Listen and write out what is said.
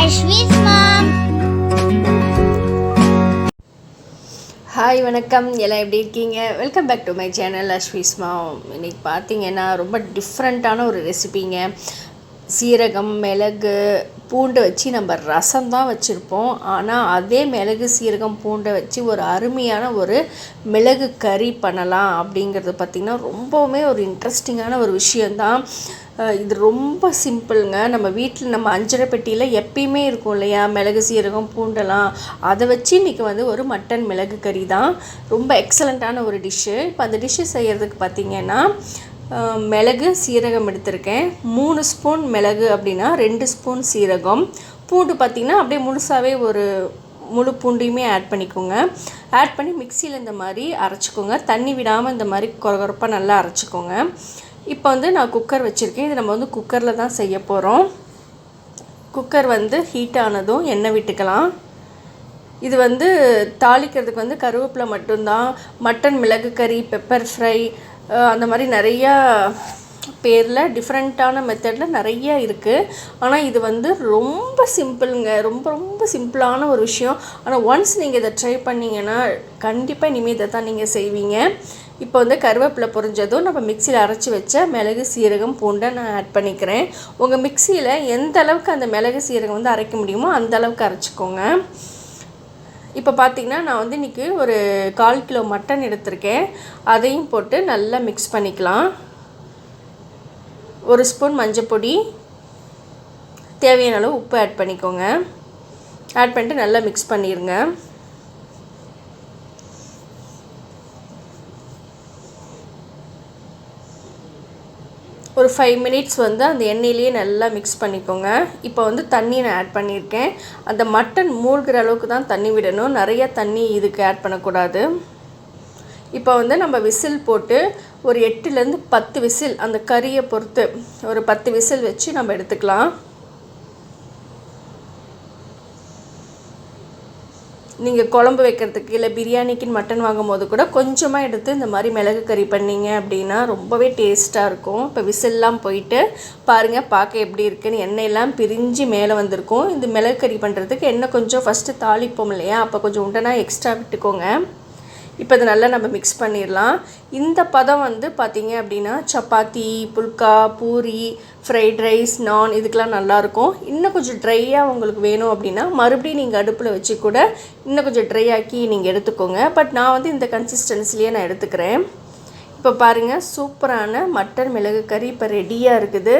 Ashwin's மாம் hi வணக்கம். எல்லாம் எப்படி இருக்கீங்க? Welcome back to my channel அஸ்விஸ்மா இன்னைக்கு பார்த்தீங்கன்னா ரொம்ப டிஃப்ரெண்ட்டான ஒரு ரெசிபிங்க சீரகம் மிளகு பூண்டை வச்சு நம்ம ரசம் தான் வச்சுருப்போம். ஆனால் அதே மிளகு சீரகம் பூண்டை வச்சு ஒரு அருமையான ஒரு மிளகு கறி பண்ணலாம் அப்படிங்கிறது பார்த்திங்கன்னா ரொம்பவுமே ஒரு இன்ட்ரெஸ்டிங்கான ஒரு விஷயந்தான் இது ரொம்ப சிம்பிளுங்க நம்ம வீட்டில் நம்ம அஞ்சரை பெட்டியில் எப்பயுமே இருக்கும் இல்லையா? மிளகு சீரகம் பூண்டெல்லாம். அதை வச்சு இன்றைக்கி வந்து ஒரு மட்டன் மிளகு கறி தான் ரொம்ப எக்ஸலண்ட்டான ஒரு டிஷ்ஷு இப்போ அந்த டிஷ்ஷு செய்கிறதுக்கு பார்த்திங்கன்னா மிளகு சீரகம் எடுத்திருக்கேன். மூணு ஸ்பூன் மிளகு அப்படின்னா ரெண்டு ஸ்பூன் சீரகம். பூண்டு பார்த்திங்கன்னா அப்படியே முழுசாகவே ஒரு முழு பூண்டையுமே ஆட் பண்ணிக்கோங்க. ஆட் பண்ணி மிக்சியில் இந்த மாதிரி அரைச்சிக்கோங்க. தண்ணி விடாமல் இந்த மாதிரி குறகுறப்பாக நல்லா அரைச்சிக்கோங்க. இப்போ வந்து நான் குக்கர் வச்சுருக்கேன். இது நம்ம வந்து குக்கரில் தான் செய்ய போகிறோம் குக்கர் வந்து ஹீட் ஆனதும் எண்ணெய் விட்டுக்கலாம். இது வந்து தாளிக்கிறதுக்கு வந்து கருவேப்பிலை மட்டும்தான். மட்டன் மிளகு கறி பெப்பர் ஃப்ரை அந்த மாதிரி நிறையா பேரில் டிஃப்ரெண்ட்டான மெத்தடில் நிறைய இருக்குது ஆனால் இது வந்து ரொம்ப சிம்பிளுங்க ரொம்ப ரொம்ப சிம்பிளான ஒரு விஷயம். ஆனால் ஒன்ஸ் நீங்கள் இதை ட்ரை பண்ணிங்கன்னா கண்டிப்பாக இனிமேல் இதை தான் நீங்கள் செய்வீங்க. இப்போ வந்து கருவேப்பிலை பொரிஞ்சதும் நம்ம மிக்சியில் அரைச்சி வச்ச மிளகு சீரகம் பூண்டை நான் ஆட் பண்ணிக்கிறேன். உங்கள் மிக்சியில் எந்த அளவுக்கு அந்த மிளகு சீரகம் வந்து அரைக்க முடியுமோ அந்த அளவுக்கு அரைச்சிக்கோங்க. இப்போ பார்த்தீங்கன்னா நான் வந்து இன்றைக்கி ஒரு கால் கிலோ மட்டன் எடுத்திருக்கேன். அதையும் போட்டு நல்லா மிக்ஸ் பண்ணிக்கலாம். ஒரு ஸ்பூன் மஞ்சப்பொடி தேவையான அளவு உப்பு ஆட் பண்ணிக்கோங்க. ஆட் பண்ணிட்டு நல்லா மிக்ஸ் பண்ணிடுங்க ஒரு ஃபைவ் மினிட்ஸ் வந்து அந்த எண்ணெயிலேயே நல்லா மிக்ஸ் பண்ணிக்கோங்க. இப்போ வந்து தண்ணி நான் ஆட் பண்ணியிருக்கேன். அந்த மட்டன் மூழ்கிற அளவுக்கு தான் தண்ணி விடணும். நிறைய தண்ணி இதுக்கு ஆட் பண்ணக்கூடாது. இப்போ வந்து நம்ம விசில் போட்டு ஒரு எட்டுலேருந்து பத்து விசில் அந்த கறியை பொறுத்து ஒரு பத்து விசில் வச்சு நம்ம எடுத்துக்கலாம். நீங்கள் குழம்பு வைக்கிறதுக்கு இல்லை பிரியாணிக்குன்னு மட்டன் வாங்கும் போது கூட கொஞ்சமாக எடுத்து இந்த மாதிரி மிளகு கறி பண்ணீங்க அப்படின்னா ரொம்பவே டேஸ்ட்டாக இருக்கும். இப்போ விசில்லாம் போயிட்டு பாருங்கள் பார்க்க எப்படி இருக்குன்னு. எண்ணெயெல்லாம் பிரிஞ்சு மேலே வந்திருக்கும். இந்த மிளகு கறி பண்ணுறதுக்கு எண்ணெய் கொஞ்சம் ஃபஸ்ட்டு தாளிப்போம் இல்லையா? அப்போ கொஞ்சம் உண்டனா எக்ஸ்ட்ரா விட்டுக்கோங்க. இப்போ இதை நல்லா நம்ம மிக்ஸ் பண்ணிடலாம். இந்த பதம் வந்து பார்த்திங்க அப்படின்னா சப்பாத்தி புல்கா பூரி ஃப்ரைட் ரைஸ் நான் இதுக்கெலாம் நல்லாயிருக்கும் இன்னும் கொஞ்சம் ட்ரையாக உங்களுக்கு வேணும் அப்படின்னா மறுபடியும் நீங்கள் அடுப்பில் வச்சு கூட இன்னும் கொஞ்சம் ட்ரை ஆக்கி நீங்கள் எடுத்துக்கோங்க. பட் நான் வந்து இந்த கன்சிஸ்டன்சிலேயே நான் எடுத்துக்கிறேன். இப்போ பாருங்கள் சூப்பரான மட்டன் மிளகு கறி இப்போ ரெடியாக இருக்குது.